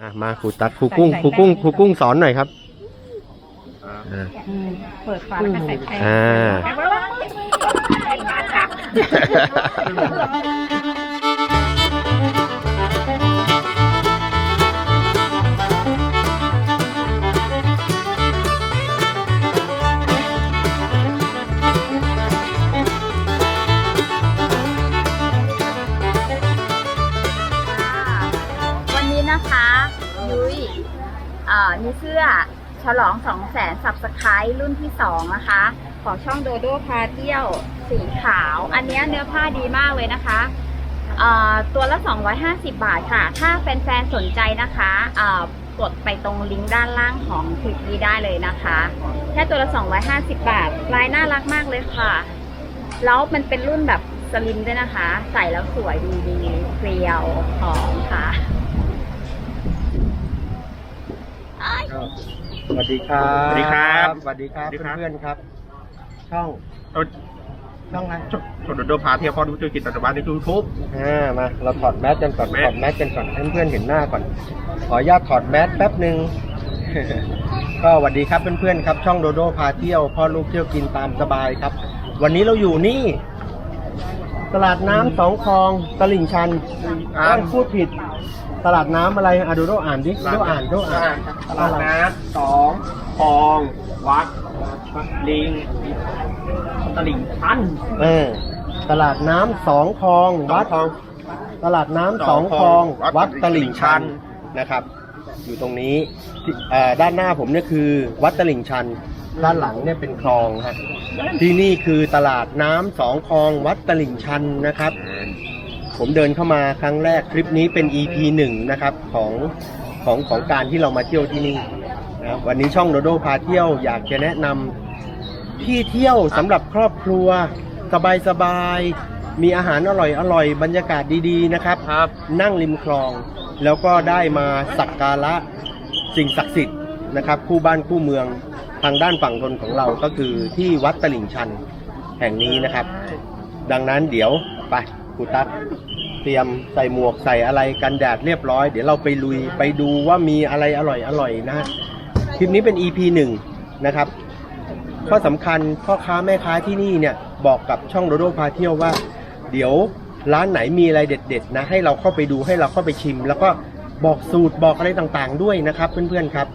อะมาครูตักครูกุ้งครูกุ้งครูกุ้งสอนหน่อยครับอ่าอืมเปิดฝาแล้วก็ใส่แป้งอ่าวัน มีเสื้อฉลอง 2 0 0แสนสับสไครรุ่นที่ 2 นะคะ ของช่องโดโดพาเที่ยวสีขาว อันนี้เนื้อผ้าดีมากเลยนะคะเอ่อตัวละ 250 บาทค่ะ ถ้าแฟนๆ สนใจนะคะกดไปตรงลิงก์ด้านล่างของคลิปนี้ได้เลยนะคะ แค่ตัวละ 250 บาท ลายน่ารักมากเลยค่ะ แล้วมันเป็นรุ่นแบบสลิมด้วยนะคะ ใส่แล้วสวยดูดีเกลียวหอมค่ะ สวัสดีครับสวัสดีครับสวัสดีครับสวัสดีครับ เพื่อนๆครับ ช่องต้นช่องอะไรชชนโดพาเที่ยวพ่อรู้จุกิจตัตบ้านในยูทูบอ่ามา เราถอดแมสกันก่อนแมสถอดแมสกันก่อนให้เพื่อนๆเห็นหน้าก่อน ขออนุญาตถอดแมสแป๊บหนึ่ง ก็สวัสดีครับเพื่อนๆครับ ช่องโดโดพาเที่ยวพ่อลูกเที่ยวกินตามสบายครับ วันนี้เราอยู่นี่ ตลาดน้ำสองคลองตลิ่งชันอ่าต้องพูดผิด ตลาดน้ำอะไรอะโดโดอ่านดิโดอ่านโดอ่านตลาดน้ำสองคลองวัดลิงตลิ่งชันเออตลาดน้ำสองคลองวัด คลอง ตลาดน้ำสองคลองวัวัดดตลิ่งชันตลิ่งชันะครับ อยู่ตรงนี้ที่เอ่อด้านหน้าผมเนี่ยคือ วัดตลิ่งชัน ด้านหลังเนี่ยเป็นคลองฮะที่นี่คือตลาดน้ำสองคลองวัดตลิ่งชันนะครับ ผมเดินเข้ามาครั้งแรกคลิปนี้เป็น EP หนึ่งนะครับของของของการที่เรามาเที่ยวที่นี่นะครับวันนี้ช่องโดโดพาเที่ยวอยากจะแนะนำที่เที่ยวสำหรับครอบครัว สบายๆมีอาหารอร่อยอร่อยบรรยากาศดีๆนะครับครับ นั่งริมคลอง แล้วก็ได้มาสักการะสิ่งศักดิ์สิทธิ์นะครับคู่บ้านคู่เมืองทางด้านฝั่งทนของเราก็คือที่วัดตลิ่งชันแห่งนี้นะครับ ดังนั้นเดี๋ยวไปครูตั๊กเตรียมใส่หมวกใส่อะไรกันแดดเรียบร้อย เดี๋ยวเราไปลุยไปดูว่ามีอะไรอร่อยอร่อยนะฮะคลิปนี้เป็น EP หนึ่งนะครับข้อสำคัญพ่อค้าแม่ค้าที่นี่เนี่ยบอกกับช่องโดโดพาเที่ยวว่า เดี๋ยวร้านไหนมีอะไรเด็ด ๆ นะ ให้เราเข้าไปดูให้เราเข้าไปชิม แล้วก็บอกสูตรบอกอะไรต่างๆ ด้วยนะครับ เพื่อนๆครับ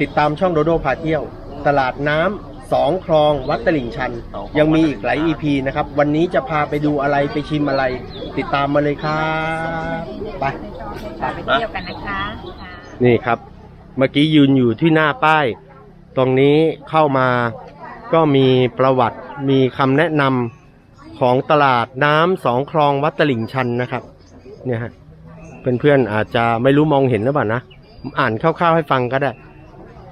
ติดตามช่องโดโดพาเที่ยว ตลาดน้ำ สองคลองวัดตลิ่งชัน ยังมีอีกหลาย EP นะครับ วันนี้จะพาไปดูอะไรไปชิมอะไร ติดตามมาเลยครับไปไปเที่ยวกันนะคะค่ะนี่ครับ เมื่อกี้ยืนอยู่ที่หน้าป้าย ตรงนี้เข้ามาก็มีประวัติมีคำแนะนำของตลาดน้ำสองคลองวัดตลิ่งชันนะครับเนี่ยฮะเพื่อนๆอาจจะไม่รู้มองเห็นหรือเปล่านะผมอ่านคร่าวๆให้ฟังก็ได้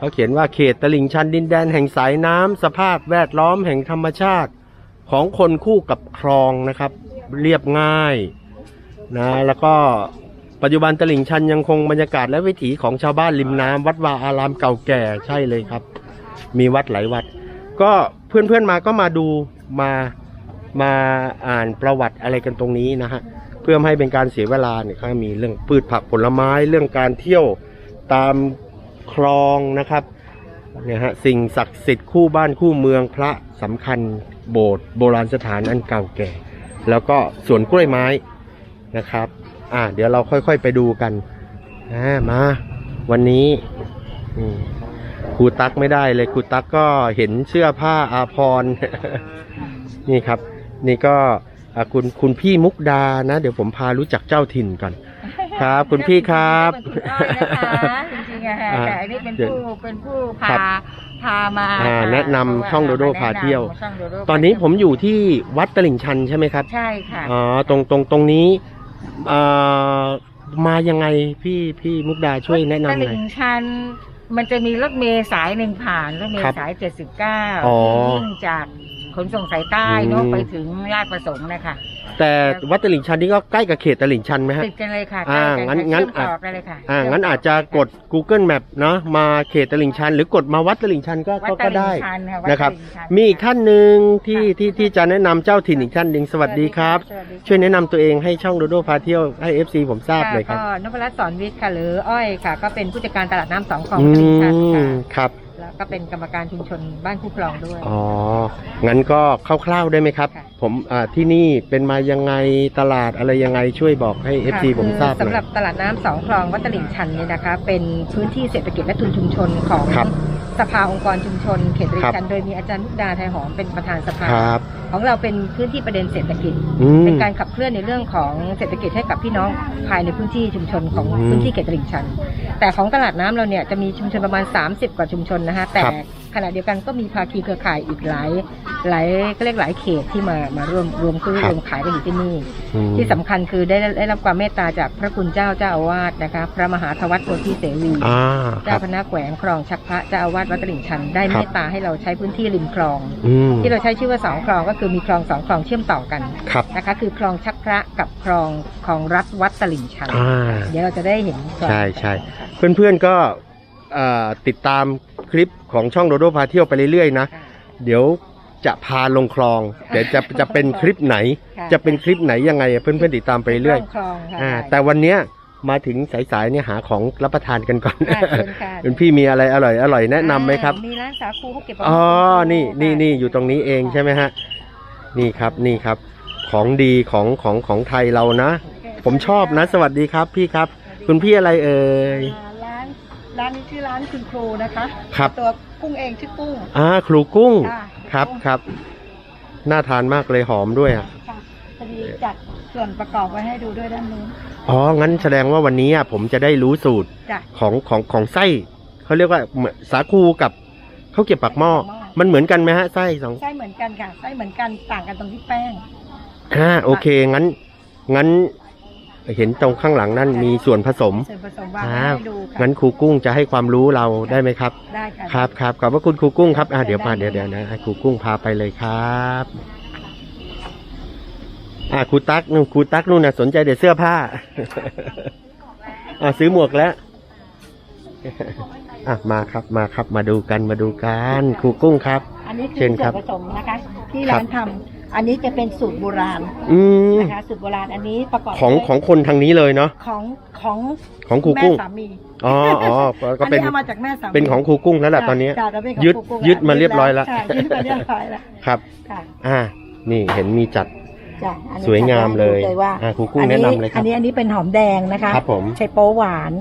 เขาเขียนว่าเขตตลิ่งชันดินแดนแห่งสายน้ำสภาพแวดล้อมแห่งธรรมชาติของคนคู่กับคลองนะครับ เรียบง่ายนะแล้วก็ปัจจุบันตลิ่งชันยังคงบรรยากาศและวิถีของชาวบ้านริมน้ำวัดวาอารามเก่าแก่ใช่เลยครับ มีวัดหลายวัด ก็เพื่อนๆมาก็มาดูมามาอ่านประวัติอะไรกันตรงนี้นะฮะเพื่อไม่ให้เป็นการเสียเวลาเนี่ยก็มีเรื่องพืชผักผลไม้เรื่องการเที่ยวตาม คลองนะครับเนี่ยฮะสิ่งศักดิ์สิทธิ์คู่บ้านคู่เมืองพระสำคัญโบสถ์โบราณสถานอันเก่าแก่ แล้วก็สวนกล้วยไม้นะครับอ่าเดี๋ยวเราค่อยๆไปดูกันอ่ามาวันนี้ครูตักไม่ได้เลยครูตักก็เห็นเสื้อผ้าอาภรนี่ครับ นี่ก็คุณคุณพี่มุกดานะ เดี๋ยวผมพารู้จักเจ้าถิ่นก่อน ครับคุณพี่ครับเหมือนคุณอ้อยนะคะจริงๆอะค่ะอ่าแต่อันนี้เป็นผู้เป็นผู้พาครับพามาอ่าค่แนะนำช่องโดโดพาเที่ยว ช่องโดโดตอนนี้ผมอยู่ที่วัดตลิ่งชันใช่ไหมครับใช่ค่ะ อ๋อตรงตรงตรงนี้เอ่อมายังไงพี่พี่มุกดาช่วยแนะนำหตน่อย ลิ่งชันมันจะมีรถเมล์สายหนึ่งผ่านรถเมครัล์บสายเจ็ดสิบเก้าอ๋อที่วิ่งจากขนส่งสายใต้เนอะอืม ไปถึงราชประสงค์นะคะ แต่วัดตลิ่งชันนี่ก็ใกล้กับเขตตลิ่งชันไหมฮะติดกันเลยค่ะอ่าใกล้กังั้นค่ะงั้นเชื่อมต่อกันเลยค่ะอ่างั้นอาจจะกด Google Map เนาะมาเขตตลิ่งชัน หรือกดมาวัดตลิ่งชันก็วัดก็ตก็ลิ่ได้งชันค่ะวัดนะครับตลิ่งชันมีอีกท่านหนึ่งที่ที่ที่จะแนะนำเจ้าถิ่นอีกท่านหนึ่งสวัสดีครับสวัสดีค่ะช่วยแนะนำตัวเองให้ช่องโดโดพาเที่ยวให้ FC ผมทราบเลยครับก็นพรัตน์สอนวิทย์ค่ะหรืออ้อยค่ะ ก็เป็นผู้จัดการตลาดน้ำสองคลองอืตลิ่งชันมค่ะครับ แล้วก็เป็นกรรมการชุมชนบ้านคู่คลองด้วย อ๋อ งั้นก็คร่าวๆได้ไหมครับ ค่ะ ผมอ่าที่นี่เป็นมายังไงตลาดอะไรยังไงช่วยบอกให้ FC ค่ะผมทราบคือหน่สำหรัอบยตลาดน้ำสองคลองวัดตลิ่งชันเนี่ยนะคะ เป็นพื้นที่เศรษฐกิจและทุนชุมชนของครับ สภาองค์กรชุมชนเขตตลิ่ครังบชันโดยมีอาจารย์มุกดาไทยหอมเป็นประธานสภา ครับของเราเป็นพื้นที่ประเด็นเศรษฐกิจ อืม เป็นการขับเคลื่อนในเรื่องของเศรษฐกิจให้กับพี่น้องภายในพื้นที่ชุมชนของอืมพื้นที่เขตตลิ่งชัน แต่ของตลาดน้ำเราเนี่ยจะมีชุมชนประมาณ 30 กว่าชุมชนนะคะแต่ครับ ขณะเดียวกันก็มีภาคีเครือข่ายอีกหลายหลายก็เรียกหลายเขตที่มามาร่วมรวมซื้อรวมขายกันอยู่ที่นี่อืมที่สำคัญคือได้ได้รับความเมตตาจากพระคุณเจ้าเจ้าอาวาสนะคะ พระมหาธวัฒน์โพธิเสวีอ่าคเจ้ารับคณะแขวงคลองชักพระเจ้าอาวาสวัดตลิ่งชัน ได้ครับเมตตาให้เราใช้พื้นที่ริมคลองอืมที่เราใช้ชื่อว่าสองคลองก็คือมีคลองสองคลองเชื่อมต่อกันครับนะคะ คือคลองชักพระกับคลองคลองรัฐวัดตลิ่งชันอ่าเดี๋ยวเราจะได้เห็นก่อนใช่ใช่เพื่อนๆก็เอ่อติดตาม คลิปของช่องโดโดพาเที่ยวไปเรื่อยๆนะค่ะเดี๋ยวจะพาลงคลองเดี๋ยวจะจะเป็นคลิปไหนค่ะจะเป็นคลิปไหนยังไงเพื่อนๆติดตามไปเรื่อยคลองค่ะอ่าแต่วันเนี้ยมาถึงสายๆเนี่ยหาของรับประทานกันก่อนค่ะเชิญค่ะคุณพี่มีอะไรอร่อยอร่อยแนะนำไหมครับอ่ามีร้านสาคูเขาเก็บอ๋อ นี่นี่ค่ะนี่อยู่ตรงนี้เองใช่ไหมฮะ นี่ครับนี่ครับ ของดีของของของไทยเรานะ ผมชอบนะ สวัสดีครับพี่ครับ คุณพี่อะไรเอ่ย ร้านร้านนี้ชื่อร้านคุณครูนะคะครับ ตัวกุ้งเองชื่อกุ้งอ่าครูกุ้งค่ะครับครับน่าทานมากเลยหอมด้วยอะค่ะพอดีจัดส่วนประกอบไว้ให้ดูด้วยด้านนู้นอ๋องั้นแสดงว่าวันนี้อะผมจะได้รู้สูตรจ้ะ ของของของไส้เขาเรียกว่าเหมือนสาคูกับข้าวเกรี๊ยวปากหม้อปากหม้อ มันเหมือนกันไหมฮะไส้สองไส้เหมือนกันค่ะไส้เหมือนกันต่างกันตรงที่แป้ง อ่าโอเคงั้น งั้น เห็นตรงข้างหลังนั่นมีส่วนผสมส่วนผสมวางอ่าไว้ให้ดูค่ะงั้นครูกุ้งจะให้ความรู้เราได้ไหมครับ ได้ค่ะ ครับครับขอบพระคุณครูกุ้งครับอ่าได้เดี๋ยวมาได้เดี๋ยวเดี๋ยวนะให้ครูกุ้งพาไปเลยครับอ่าครูตั๊กนู่นครูตั๊กนู่นนะสนใจเดี๋ยวเสื้อผ้า อ่าซื้อหมวกแล้วอะมาครับมาครับมาดูกันมาดูกันครูกุ้งครับ อันนี้คืเชิอญคส่รัวบนผสมนะคะ ที่ครัร้าบนทำ อันนี้จะเป็นสูตรโบราณอืมนะคะสูตรโบราณอันนี้ประกอบของด้วยของคนทางนี้เลยเนาะของของของครูแม่กุ้งสามีอ๋ออ๋อก็เป็นอัเอามาจากแม่สามีเป็นของครูกุ้งแล้วแหละตอนนี้ จ้ะจะเป็นของยึดครูกุ้งยึดมาเรียบร้อยแล้วค่ะยึดมาเรียบร้อยแล้วครับ ค่ะอ่า นี่เห็นมีจัด จ้ะอันนี้สวยงามเลยจะได้ว่าอ่าครูกุ้งแนะนำเลยครับอันนี้อันนี้เป็นหอมแดงนะคะครับผม ใช้โป๊หวาน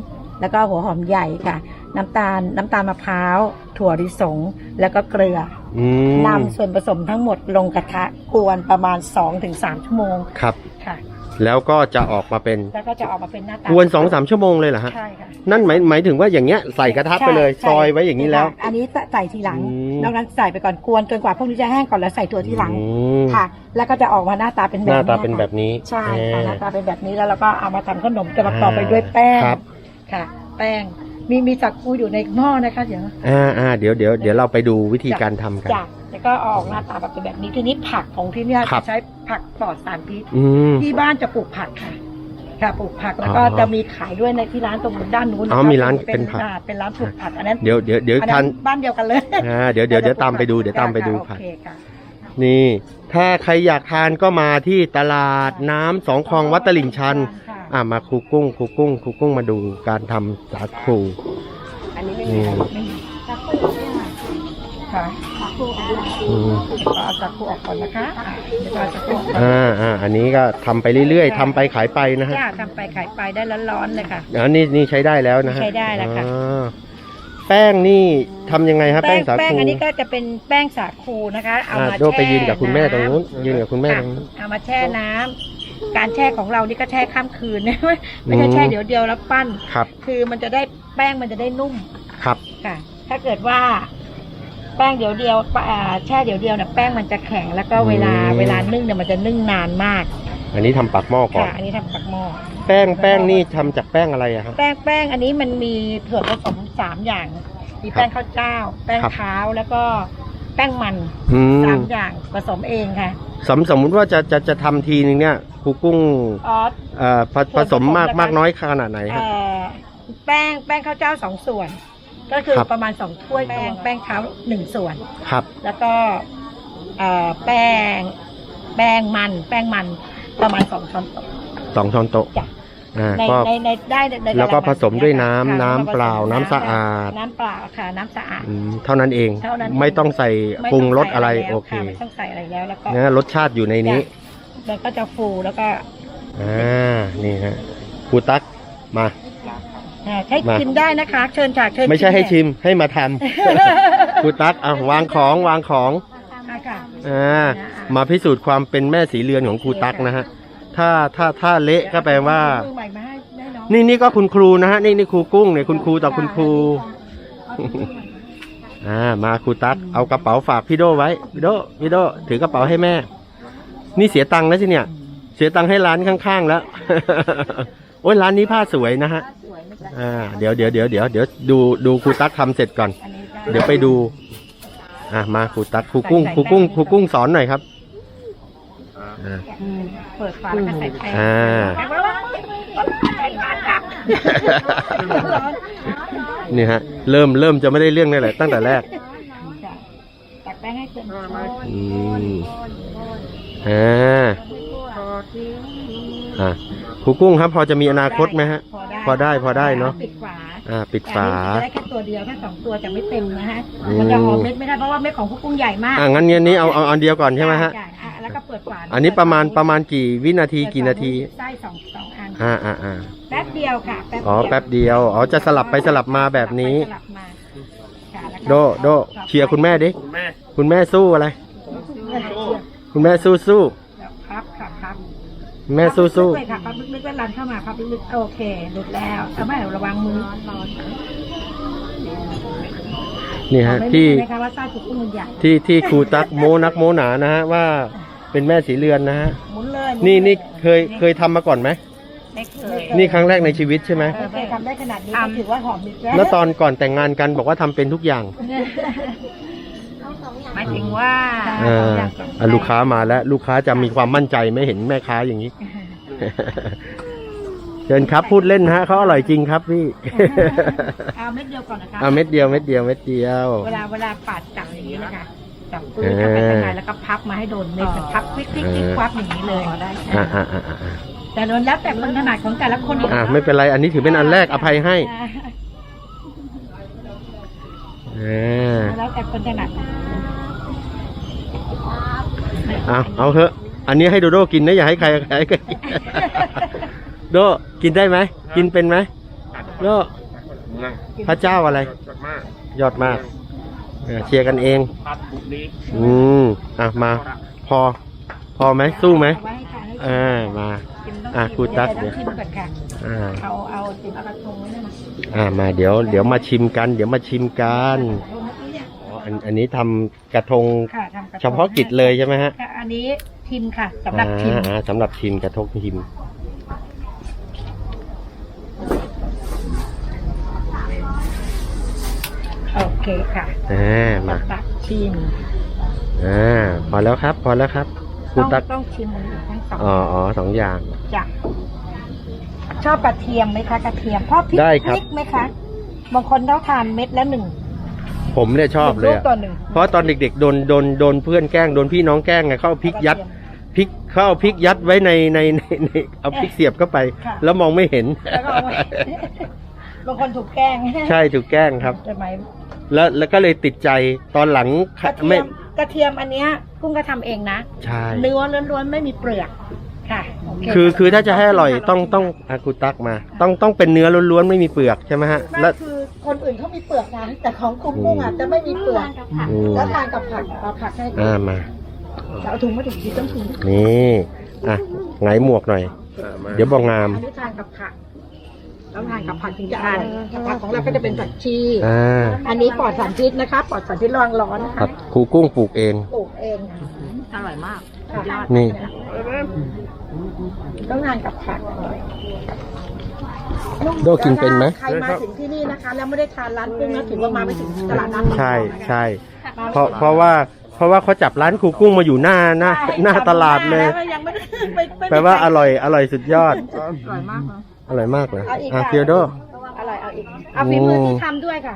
แล้วก็หัวหอมใหญ่ค่ะ น้ำตาล น้ำตาลมะพร้าว ถั่วลิสง แล้วก็เกลืออืมนำส่วนผสมทั้งหมดลงกระทะกวนประมาณ 2-3 ชั่วโมงครับ ค่ะ แล้วก็จะออกมาเป็นแล้วก็จะออกมาเป็นหน้าตากวนสองสามชั่วโมงเลยเหรอฮะ ใช่ค่ะ นั่นหมายหมายถึงว่าอย่างเงี้ยใส่กระทะไปเลยใช่ซอยไว้อย่างนี้แล้วอันนี้ใส่ทีหลัง อืม นอกนั้นใส่ไปก่อนกวนจนกว่าพวกนี้จะแห้งก่อนแล้วใส่ถั่วทีหลังอืมค่ะ แล้วก็จะออกมาหน้าตาเป็นหแบบน้าตาค่ะเป็นแบบนี้ใช่ค่ะเออหน้าตาเป็นแบบนี้แล้วเราก็เอามาทำขนมจะประกอบไปด้วยแป้งครับ ค่ะ แป้ง มีมีสักคูอยู่ในหม้อนะคะเดี๋ยวอ่าอ่าเดี๋ยวเดี๋ยวเดี๋ยวเราไปดูวิธีการทำกันจ้ะแล้วก็ออกหน้าตาแบบเป็นแบบนี้ทีนี้ผักของที่เนี่ยครัจะบใช้ผักปลอดสารพิษ อืม ที่บ้านจะปลูกผักค่ะ ค่ะปลูกผักแล้วก็อ๋อจะมีขายด้วยในที่ร้านตรงด้านนู้นอ๋อคะมีร้านเป็เป็นผัก อ่าเป็นร้านปลูกผักอันนั้นเดี๋ยวเดี๋ยวเดี๋ยวอันทันั้นนบ้านเดียวกันเลยอ่าเดี๋ยวเดี๋ยวเดี๋ยวตามไปดูเดี๋ยวตามไปดูค่ะค่ะโอเคค่ะ นี่ ถ้าใครอยากทานก็มาที่ตลาดน้ำสองคลองวัดตลิ่งชัน ค่ะ อ่ามาครูกุ้งครูกุ้งครูกุ้งมาดูการทำสาคูอันนี้ไม่อืมีมไม่มีค่ะอืมก็เอาสักครู่ออกก่อนนะคะอะเดี๋ยวเอาสักครู่ออกก่อนอ่าอ่าอันนี้ก็ทำไปเรื่อยๆทำไปขายไปนะฮะจ้าทำไปขายไปได้ร้อนๆเลยค่ะ อันนี้นี่ใช้ได้แล้วนะฮะใช้ได้แล้วค่ะ อ่าแป้งนี่ทำยังไงฮะแป้งสาแป้งคูอันนี้ก็จะเป็นแป้งสาคูนะคะ เอาอ่ามาโดไปยืนกับคุณแม่ตรงนู้นำยืนกับคุณแม่ตรงนู้นค่ะเอามาแช่น้ำ การแช่ของเรานี่ก็แช่ข้ามคืนนะไม่ใช่อืมแช่เดี๋ยวเดียวแล้วปั้นครับ คือมันจะได้แป้งมันจะได้นุ่มครับค่ะ ถ้าเกิดว่าแป้งเดี๋ยวเดียวอ่าแช่เดี๋ยวเดียวเนี่ยแป้งมันจะแข็งแล้วก็เวลาอืมเวลานึ่งเนี่ยมันจะนึ่งนานมาก อันนี้ทำปักหม้อก่อนค่ะอันนี้ทำปักหม้อแป้งแป้งนี่ทำจากแป้งอะไรอะฮะแป้งแป้งอันนี้มันมีส่วนผสมสามอย่าง มีแป้งข้าวเจ้า แป้งครับเท้าแล้วก็ แป้งมันอืมสามอย่างผสมเองค่ะสมสมมุติว่าจะจะจะทำทีนึงเนี่ยครูกุ้งอ๋อเอ่อผผสมมากส่วนผสมนะคะมากน้อยขนาดไหนฮะ เอ่อแป้งแป้งข้าวเจ้าสองส่วน ก็คือครับ ประมาณสองถ้วยแป้งแป้งเท้าหนึ่งส่วน ครับ แล้วก็เอ่อแป้ง แป้งมัน แป้งมันประมาณสองช้อนโต๊ะ สองช้อนโต๊ะจ้ะ อ่าในก็ ในในได้ในแล้วก็ผสมด้วยน้ำค่ะน้ำเปล่าผสมน้ำสะอาด น้ำเปล่าค่ะน้ำสะอาด อืมเท่านั้นเอง เท่านั้นไม่ต้องใส่ไม่ปรุงต้รสอะไรใส่โอเคแล้วะไม่ต้องใส่อะไรแล้วแล้วก็นะรสชาติอยู่ในนี้มันก็จะฟูแล้วก็อ่านี่ฮะครูตั๊กมา อ่าให้มากินได้นะคะ เชิญค่ะเชิญไม่ใช่ให้เนี่ยชิมให้มาทำ ครูตั๊กอะวางของวางของอะค่ะ อ่ามาพิสูจน์ความเป็นแม่สีเรือนของครูตั๊กนะฮะ ถ้าถ้าถ้าเละก็แปลว่า มือใหม่มาให้ให้น้องนี่นี่ก็คุณครูนะฮะนี่นี่ครูกุ้งเนี่ยคุณครูต่อคุณครูอ่ามาครูตั๊กเอากระเป๋าฝากพี่โดไว้พี่โดพี่โดถือกระเป๋าให้แม่ นี่เสียตังค์แล้วสิเนี่ย เสียตังค์ให้ร้านข้างๆแล้ว โอ้ยร้านนี้ผ้าสวยนะฮะสวยไหมจ๊ะอ่าเดี๋ยวเดี๋ยวเดี๋ยวเดี๋ยวเดี๋ยวดูดูครูตั๊กทำเสร็จก่อน อันนี้เดี๋ยวไปดู อะมาครูตั๊กครูกุ้งครูกุ้งครูกุ้งสอนหน่อยครับ อ่า อืมเปิดฝาแล้วก็ใส่แป้งอ่าแป้งร้อนแป้งร้อนครับร้อนนี่ฮะ เริ่มเริ่มจะไม่ได้เรื่องนี่แหละตั้งแต่แรก จ้ะตักแป้งให้เต็มช้อนอืมอ่าอะครูกุ้งครับ พอจะมีอนาคตไหมฮะ พอได้พอได้เนอะปิดฝา อ่าปิดฝา แต่อันนี้จะได้แค่ตัวเดียวถ้าสองตัวจะไม่เต็มนะฮะอืม มันจะหอมเม็ดไม่ได้เพราะว่าเม็ดของพวกกุ้งใหญ่มากอ่างั้นงั้นนี้เอาเอาอันเดียวก่อนใช่ไหมฮะจ่ายอ่แล้วก็เปิดฝาอันนี้ประมาณประมาณกี่วินาทีกี่นาที ไส้สองสองอันอ่าอ่าอ่าแป๊บเดียวค่ะแป๊บอ๋อเดียวแป๊บเดียว อ๋อจะสลับไปสลับมาแบบนี้ สลับมาค่ะแล้วก็โดโดเชียร์คุณแม่ดิ คุณแม่คุณแม่สู้อะไรเชียร์คุณแม่สู้สู้ แบบพับค่ะพับ แม่สู้ๆค่ะพับลึกๆแล้วรันเข้ามาพับลึกๆโอเคหลุดแล้วเอาไม่ระวังมือนี่ฮะไม่ที่รู้นะคะว่าไส้ถูกกุ้งมันใหญ่ที่ที่ครูตักโมนักโมหนานะฮะว่าเป็นแม่สีเรือนนะฮะหมุนเลยนี่นี่เคยเคยทำมาก่อนไหมไม่เคยนี่ครั้งแรกในชีวิตใช่ไหมไม่เคยทำได้ขนาดนี้ก็ถือว่าหอมดีแล้วแล้วตอนก่อนแต่งงานกันบอกว่าทำเป็นทุกอย่างายถึงว่าอ่าอะลูกค้ามาแล้ว ลูกค้าจะมีความมั่นใจไม่เห็นแม่ค้าอย่างนี้ เชิญครับพูดเล่นนะฮะเขาอร่อยจริงครับพี่ เอาเม็ดเดียวก่อนนะคะเอาเม็ดเดียวเม็ดเดียวเม็ดเดียว เวลาเวลาปาดจับอย่างนี้นะคะจับปืนเข้าไปข้างในแล้วก็พับมาให้โดนเม็ดเหมือนพับคลิกคลิกคลิกควับอย่างนี้เลยได้อ่าอ่าอ่าอ่าอ่าแต่ล้วนแล้วแต่คนถนัดของแต่ละคนอ่าไม่เป็นไรอันนี้ถือเป็นอันแรกอภัยให้อ่าอ่าแล้วแต่คนถนัด เอาเอาเถอะอันนี้ให้โดโดกินนะอย่าให้ใครใครใครกินโดกินได้ไหมกินเป็นไหมโดพระเจ้าอะไรยอดมากเออเชียร์กันเองพัดบุกนี้อืมอะมาพอ พอไหมสู้ไหมเอาไว้ให้ทานให้อ่ามาชิมต้องอะชิมครูตั๊กเดี๋ยวต้องชิมก่อนค่ะอ่าเอาเอาติดเอากระทงไว้ได้ไหมอ่ามาเดี๋ยวเดี๋ยวมาชิมกัน เดี๋ยวมาชิมกันกระทงเมื่ อกี้เนี่ยอ๋ออันอันนี้ทำกระทงค่ะทำกระทงเฉพาะกิจเลยใช่ไหมฮะค่ะอันนี้ทิมค่ะสำหรับทิม อ่าอ่าสำหรับชิมกระทงชิมโอเคค่ะอ่ามาตักชิมอ่าพอแล้วครับ พอแล้วครับครูต้องตักต้องชิมมันทั้งสองอ๋ออ๋อสองอย่าง จ้ะชอบกระเทียมไหมคะกระเทียมชอบพริกได้ครับพริกไหมคะบางคนต้องทานเม็ดละหนึ่ง ผมเนี่ยชอบเลยลูกอะต่อหนึ่งเพราะตอนเด็กๆโดนโดนโดนเพื่อนแกล้งโดนพี่น้องแกล้งไงเข้าเอาพริกยัดพริกเข้าเอาพริกยัดไว้ในในในในเอาพริกเสียบเข้าไปแล้วมองไม่เห็น แล้วก็เอาไว้ บางคนถูกแกล้งใช่ถูกแกล้งครับใช่ไหมแล้วแล้วก็เลยติดใจตอนหลังกระเทีไม่ยมกระเทียมอันเนี้ยกุ้งก็ทำเองนะ ใช่ เนื้อล้วนๆไม่มีเปลือกค่ะโเคือคือถ้าจะให้อร่อยต้องต้องอากูตักมา ต้องต้องเป็นเนื้อล้วนๆไม่มีเปลือกใช่ไหมฮะไม่แล้วคือ คนอื่นเขามีเปลือกนะแต่ของกุ้งกุ้งอะจะไม่มีเปลือกอืมแล้วทานกับผักเอาผักให้อ่ามา เอาถุงมาถุงดีต้องถุงนี่อะไงหมวกหน่อย เดี๋ยวบอกงาม อันนี้ทานกับผักต้องทานกับผักถึงจะอร่อยผักของเราก็จะเป็นผักชี อ่าอันนี้ปลอดสารพิษนะคะ ปลอดสารพิษระวังร้อนนะครัคะบครูกุ้งปลูกเอง ปลูกเองอร่อยมากค่ะนี่ ต้องทานกับผัก โดกินเป็นไหม ใครมาถึงที่นี่นะคะ แล้วไม่ได้ทานร้านกุ้งแล้วถือว่ามาไม่ถึงตลาดน้ำใช่ใช่เพราะเพราะว่าเพราะว่าเขาจับร้านครูกุ้งมาอยู่หน้าหน้าใช่หน้าตลาดเลยจำไม่ไยังไม่ได้ไม่ไม่แปลว่าอร่อยอร่อยสุดยอด อร่อยมากเนอะอร่อยมากเลยเอาอีกอะค่ะเกียวโด อร่อยเอาอีกเอาฝีมือที่ทำด้วยค่ะ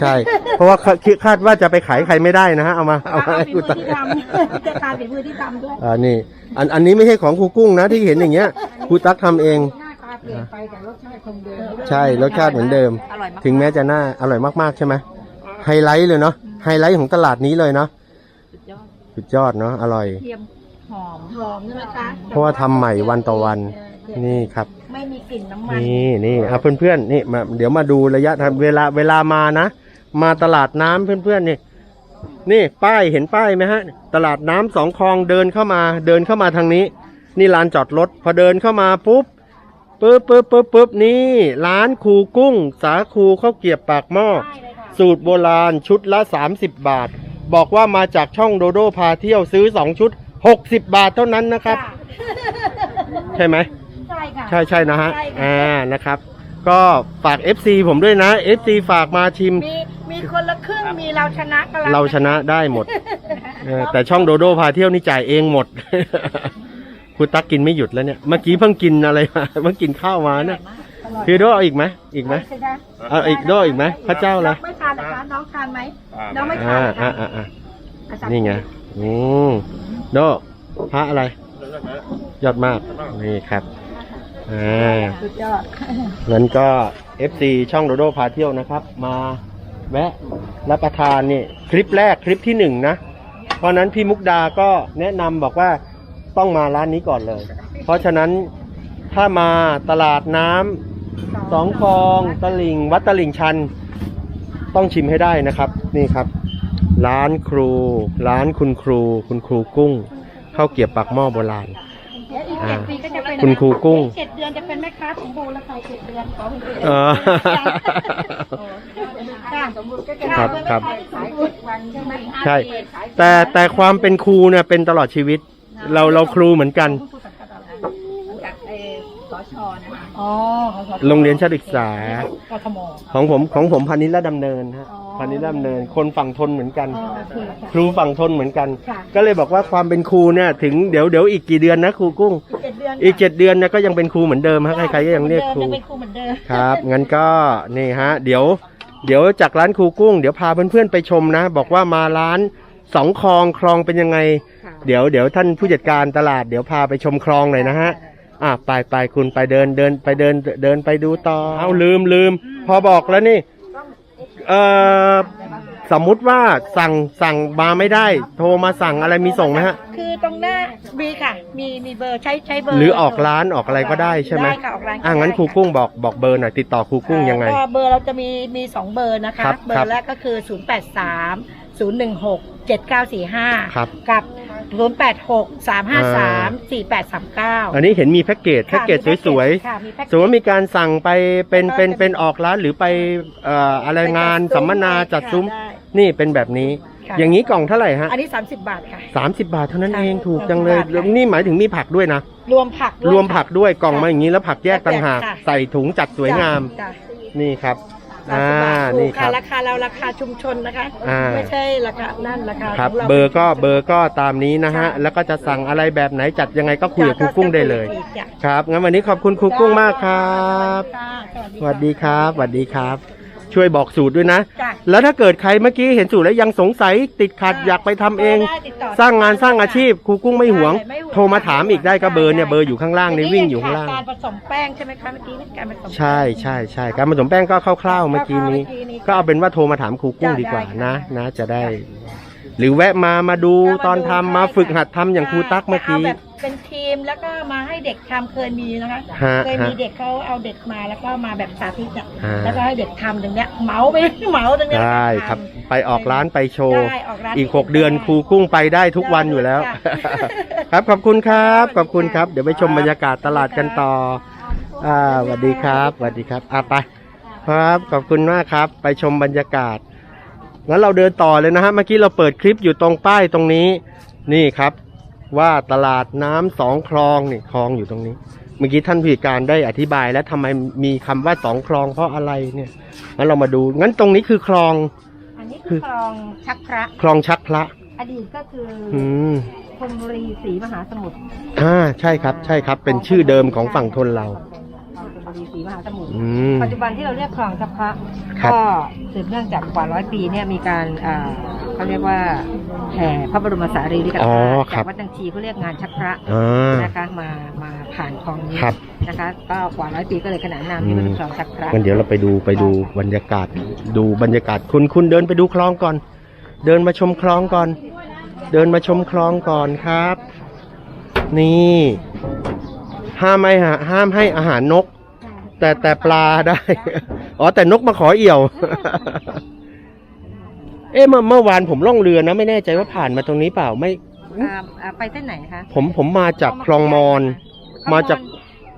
ใช่ เพราะว่าคาคิดคาดว่าจะไปขายใครไม่ได้นะฮะ เอามาเอามาเอาให้ฝีกูมือตักที่ทำจะทานฝีมือที่ทำด้วย อ่านี่ อันอันนี้ไม่ใช่ของครูกุ้งนะที่เห็นอย่างเงี้ยครูตักทำเองหน้าตา เปลี่ยนไปแต่รสชาติคงเดิมใช่รสชาติเหมือนเดิม อร่อยมากถึงแม้จะน่าอร่อยมากๆใช่ไหมไฮไลท์เลยเนาะไฮไลท์ของตลาดนี้เลยเนาะสุดยอดสุดยอดเนาะอร่อย เทียมหอมหอมใช่ไหมคะเพราะว่าทำใหม่วันต่อวันนี่ครับ ไม่มีกลิ่นน้ำมันนี่นี่เอาเพื่อนๆนี่มาเดี๋ยวมาดูระยะทางเวลาเวลามานะ มาตลาดน้ำเพื่อนๆนี่ นี่ป้ายเห็นป้ายไหมฮะ ตลาดน้ำสองคลองเดินเข้ามา เดินเข้ามาทางนี้ นี่ลานจอดรถพอเดินเข้ามาปุ๊บ ปุ๊บปุ๊บปุ๊บปุ๊บนี่ ร้านครูกุ้ง สาคูข้าวเกรียบปากหม้อใช่เลยค่ะสูตรโบราณชุดละ 30 บาท บอกว่ามาจากช่องโดโดพาเที่ยวซื้อ 2 ชุด 60 บาทเท่านั้นนะครับจ้ะใช่ไหม ใช่ค่ะ ใช่ใช่นะฮะ ใช่ค่ะ อ่า นะครับ ก็ฝาก FC ผมด้วยนะ FC ฝากมาชิม มีมีคนละครึ่งมีเราชนะกันแล้วเราชนะได้หมดเออแต่ช่องโดโดพาเที่ยวนี่จ่ายเองหมด คุณตักกินไม่หยุดแล้วเนี่ย เมื่อกี้เพิ่งกินอะไรมา เพิ่งกินข้าวมาเนี่ยคือโดเอาอีกไหมอีกไหมใช่ไหมเอาอีกโดอีกไหมพระเจ้าเลยไม่ทานนะคะน้องทานไหมน้องไม่ทาอ่านนะคะอ่าอ่าอ่าอาจารย์นี่ไงอืมโดพระอะไรยอดมากนี่ครับอ่าสุดยอดงั้นก็ FC ช่องโดโดพาเที่ยวนะครับ มาแวะรับประทานนี่คลิปแรกคลิปที่หนึ่งนะ เพราะฉะนั้นพี่มุกดาก็แนะนำบอกว่า ต้องมาร้านนี้ก่อนเลย เพราะฉะนั้นถ้ามาตลาดน้ำสองคลองตลิ่งวัดตลิ่งชัน ต้องชิมให้ได้นะครับ นี่ครับ ร้านครู ร้านคุณครู คุณครูกุ้งข้าวเกรียบปากหม้อโบราณ เดี๋ยวอีกเจ็ดปีก็จะเป็นคุณครูกุ้ง เจ็ดเดือนจะเป็นแม่ค้าสมบูรณ์แล้วค่ะเจ็ดเดือนขอคุณครูเออค่ะสมบูรณ์ก็จะครับครับ ขายทุกวันใช่ไหม ใช่ แต่แต่ความเป็นครูเนี่ยเป็นตลอดชีวิต เราเราครูเหมือนกันจากเออสชนะคะ อ๋อโรงเรียนชาติศึกษา กทมของผมของผมพานิชและดำเนินฮะอ๋อพานิชและดำเนิน คนฝั่งทนเหมือนกัน อ๋อโอเคค่ะ ครูฝั่งทนเหมือนกัน ค่ะ ก็เลยบอกว่าความเป็นครูเนี่ยถึงเดี๋ยวเดี๋ยวอีกกี่เดือนนะครูกุ้ง เจ็ดเดือนอีกเจ็ดเดือนเนี่ยก็ยังเป็นครูเหมือนเดิมฮะใครๆก็ยังเรียกครูยังเป็นครูเหมือนเดิม ครับงั้นก็นี่ฮะ เดี๋ยว เดี๋ยวจากร้านครูกุ้ง เดี๋ยวพาเพื่อนๆไปชมนะ บอกว่ามาร้านสองคลองคลองเป็นยังไง เดี๋ยวเดี๋ยวท่านผู้จัดการตลาดเดี๋ยวพาไปชมคลองหน่อยนะฮะ อะไปไปคุณไปเดินเดินไปเดินเดินไปดูต่อเอาลืมลืม พอบอกแล้วนี่ เอ่อสมมุติว่าสั่งสั่งมาไม่ได้ โทรมาสั่งอะไรมีส่งไหมฮะ คือตรงหน้ามีค่ะ มีมีเบอร์ใช้ใช้เบอร์หรือออกร้านออกอะไรก็ได้ใช่ไหมได้ค่ะออกร้านก็อะงั้นได้ครูกุ้งบอกบอกเบอร์หน่อยติดต่อครูกุ้งยังไง ก็เบอร์เราจะมีมีสองเบอร์นะคะ ครับเบอครับร์แรกก็คือ 0 8 3 0 1 6 7 9 4 5 ครับกับ 0 8 6 3 5 3 4 8 3 9อันนี้เห็นมีแพ็กเกจแพ็กเกจสวยๆค่ะมีแพ็กเกจสมมติว่ามีการสั่งไปเป็นเป็นเป็นออกร้านหรือไปเอ่ออะไรงานสัมมนาจัดซุ้มค่ะนี่เป็นแบบนี้ ค่ะอย่างนี้กล่องเท่าไหร่ฮะอันนี้30บาทค่ะ สามสิบบาทเท่านั้นค่ะเองถูกจังเลย 30บาทค่ะนี่หมายถึงมีผักด้วยนะ รวมผักด้วยรวมผักด้วยกล่องมาอย่างนี้แล้วผักแยกต่างหาก ค่ะ ใส่ถุงจัดสวยงาม จ้ะนี่ครับจ้ะ อ่า30นี่ถูกครับ ราคาเราราคาชุมชนนะคะ อ่า ไม่ใช่ราคานั่นราคาครับ ของาเบอร์ก็เบอร์ก็ตามนี้นะฮะ แล้วก็จะสั่งอะไรแบบไหนจัดยังไงก็คุยกับครูกุ้งได้เลยจ้ะครับงั้นวันนี้ขอบคุณครูกุ้งมากครับค่ะสวัสดีครับ สวัสดีครับ ช่วยบอกสูตรด้วยนะ จ้ะ แล้วถ้าเกิดใครเมื่อกี้เห็นสูตรแล้วยังสงสัยติดขัดอยากไปทำเอง ได้ติดต่อสร้างงานสร้างอาชีพครูกุ้งไม่หวงได้ไม่หวงโทรมาถามอีกได้ก็เบอร์เนี่ยได้เบอร์อยู่ข้างล่างในวิ่งอยู่ข้างล่างการผสมแป้งใช่ไหมคะเมื่อกี้นี่การผสมแป้งใช่ใช่ใช่การผสมแป้งก็คร่าวๆเมื่อกี้นี้ คร่าวๆเมื่อกี้นี้ก็เอาเป็นว่าโทรมาถามครูกุ้งจ้ะดีกว่าได้ค่ะนะ นะจะได้ หรือแวะมามาดูตอนทำมาฝึกหัดทำอย่างครูตั๊กเมื่อกี้าแบบเป็นทีมแล้วก็มาให้เด็กทำเคยมีนะคะ ฮะเคยมีฮะเด็กเขาเอาเด็กมาแล้วก็มาแบบสาธิตอะฮะ แล้วก็ให้เด็กทำตรงเนี้ยเหมาไป เหมาตรงเนี้ยได้ครับ ไปออกร้านไปโชว์ ได้ออกร้านอีกหกเดือนครูกุ้งไปได้ทุกวันอยู่แล้วจ้ะครับขอบคุณครับ ขอบคุณครับ เดี๋ยวไปชมบรรยากาศตลาดกันต่อ อ่าสวัสดีครับสวัสดีครับอะไปครับขอบคุณมากครับ ไปชมบรรยากาศงั้นเราเดินต่อเลยนะฮะเมื่อกี้เราเปิดคลิปอยู่ตรงป้ายตรงนี้ นี่ครับ ว่าตลาดน้ำสองคลองนี่คลองอยู่ตรงนี้ เมื่อกี้ท่านผู้จัดการได้อธิบายแล้วทำไมมีคำว่าสองคลองเพราะอะไรเนี่ยงั้นเรามาดู งั้นตรงนี้คือคลอง อันนี้นี่คือคลองชักพระคลองชักพระ อดีตก็คืออืมธนบุรีศรีมหาสมุทรอ่าใช่ครับ ใช่ครับ เป็นชื่อเดิมของฝั่งทนเรา มหาสมุทรอืม ปัจจุบันที่เราเรียกคลองชักพระครับ ก็สืบเนื่องจากกว่าร้อยปีเนี่ยมีการอ่าเขาเรียกว่าแห่พระบรมสารีริกอ๋อธาตุครัจาบ กวัดดังชีเขาเรียกงานชักพระอ่า นะคะมามาผ่านคลองนี้ครับนะคะ ก็กว่าร้อยปีก็เลยขนานนามที่ว่าเป็นคลองชักพระงั้นเดี๋ยวเราไปดูไปดูบรรยากาศ ดูบรรยากาศคุณคุณเดินไปดูคลองก่อน เดินมาชมคลองก่อน เดินมาชมคลองก่อนครับ นี่ ห้ามไม่ฮะห้ามให้อาหารนก แต่แต่ปลาได้ อ๋อแต่นกมาขอเอี่ยว เอ๊ะเมื่อเมื่อวานผมล่องเรือนะ ไม่แน่ใจว่าผ่านมาตรงนี้เปล่าไม่ อ่าอ่าไปเส้นไหนคะผมผมมาจากคลองมอน มาจาก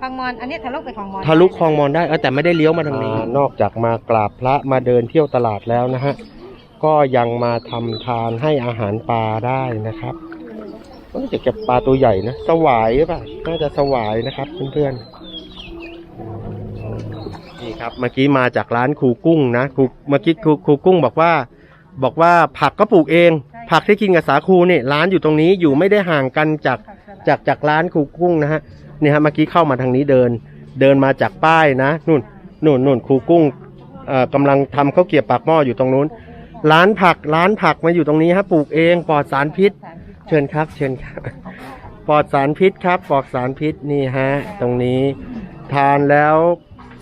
คลองมอนอันนี้ทะลุไปคลองมอนทะลุคลองมอนได้เออแต่ไม่ได้เลี้ยวมาทางนี้ นอกจากมากราบพระมาเดินเที่ยวตลาดแล้วนะฮะ ก็ยังมาทำทานให้อาหารปลาได้นะครับก็จะเก็บปลาตัวใหญ่นะ สวายหรือเปล่ะน่าจะสวายนะครับเพื่อนๆนี่ ครับเมื่อกี้มาจากร้านครูกุ้งนะครูเมื่อกี้ครูครูกุ้งบอกว่า บอกว่าผักก็ปลูกเอง ผักที่กินกับสาคูนี่ร้านอยู่ตรงนี้อยู่ไม่ได้ห่างกันจากจากจากร้านครูกุ้งนะฮะนี่ฮะเมื่อกี้เข้ามาทางนี้เดิน เดินมาจากป้ายนะนู่นนู่นนู่นครูกุ้งเอ่อกำลังทำข้าวเกรียบปากหม้ออยู่ตรงนู้น ร้านผักร้านผักมาอยู่ตรงนี้ฮะปลูกเองปลอดสารพิษ เชิญครับ เชิญครับปลอดสารพิษครับปลอดสารพิษนี่ฮะ ตรงนี้ทานแล้ว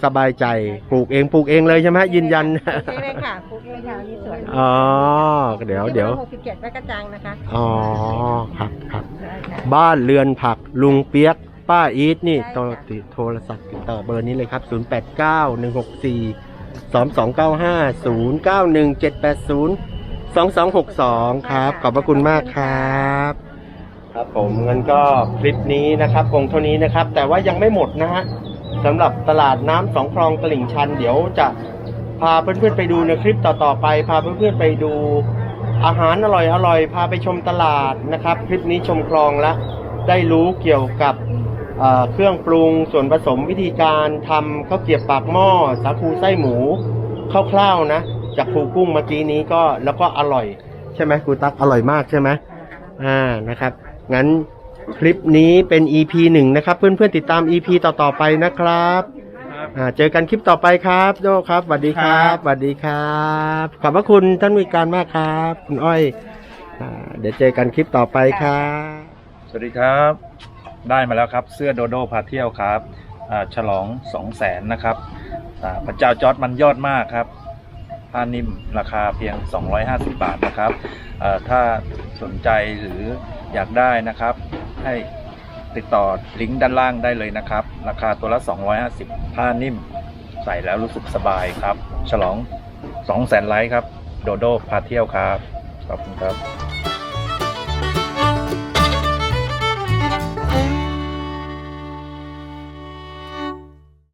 สบายใจปลูกเองปลูกเองเลยใช่ไหมยืนยันปลูกเองเลยค่ะปลูกเองค่ะนี่สวยอ๋อเดี๋ยวเดี๋ยวหกสิบเจ็ดแม่กระจังนะคะอ๋อครับครับบ้านเรือนผักลุงเปียกป้าอีทนี่โทรติโทรศัพท์ติดต่อเบอร์นี้เลยครับ 0 8 9 1 6 4 2 2 9 5 0 9 1 7 8 0 2 2 6 2 ครับ ขอบพระคุณมากครับครับผมงั้นก็คลิปนี้นะครับคงเท่านี้นะครับ แต่ว่ายังไม่หมดนะฮะ สำหรับตลาดน้ำสองคลองตลิ่งชัน เดี๋ยวจะพาเพื่อนๆไปดูในคลิปต่อๆไป พาเพื่อนๆไปดูอาหารอร่อยอร่อยพาไปชมตลาดนะครับ คลิปนี้ชมคลองแล้วได้รู้เกี่ยวกับเอ่อเครื่องปรุงส่วนผสมวิธีการทำข้าวเกรียบปากหม้อสาคูไส้หมูคร่าวๆนะ จากครูกุ้งเมื่อกี้นี้ก็แล้วก็อร่อย ใช่ไหมครูตั๊กอร่อยมากใช่ไหมอ่านะครับ งั้น คลิปนี้เป็น EP หนึ่งนะครับ เพื่อนๆติดตาม EP ต่อๆไปนะครับอ่าเจอกันคลิปต่อไปครับโดครับสวัสดีครับสวัสดีครับ ขอบพระคุณท่านผู้การมากครับ คุณอ้อยอ่าเดี๋ยวเจอกันคลิปต่อไปครับสวัสดีครับ ได้มาแล้วครับเสื้อโดโดพาเที่ยวครับอ่าฉลอง 2 0 0แสนนะครับอ่าพระเจ้าจอร์ดมันยอดมากครับ ผ้านิ่มราคาเพียง 250 บาทนะครับถ้าสนใจหรืออยากได้นะครับ ให้ติดต่อลิงก์ด้านล่างได้เลยนะครับ ราคาตัวละ 250 ผ้านิ่ม ใส่แล้วรู้สึกสบายครับ ฉลอง 2 0 0 0 0 0ไลค์ครับ โดโดพาเที่ยวครับ ขอบคุณครับ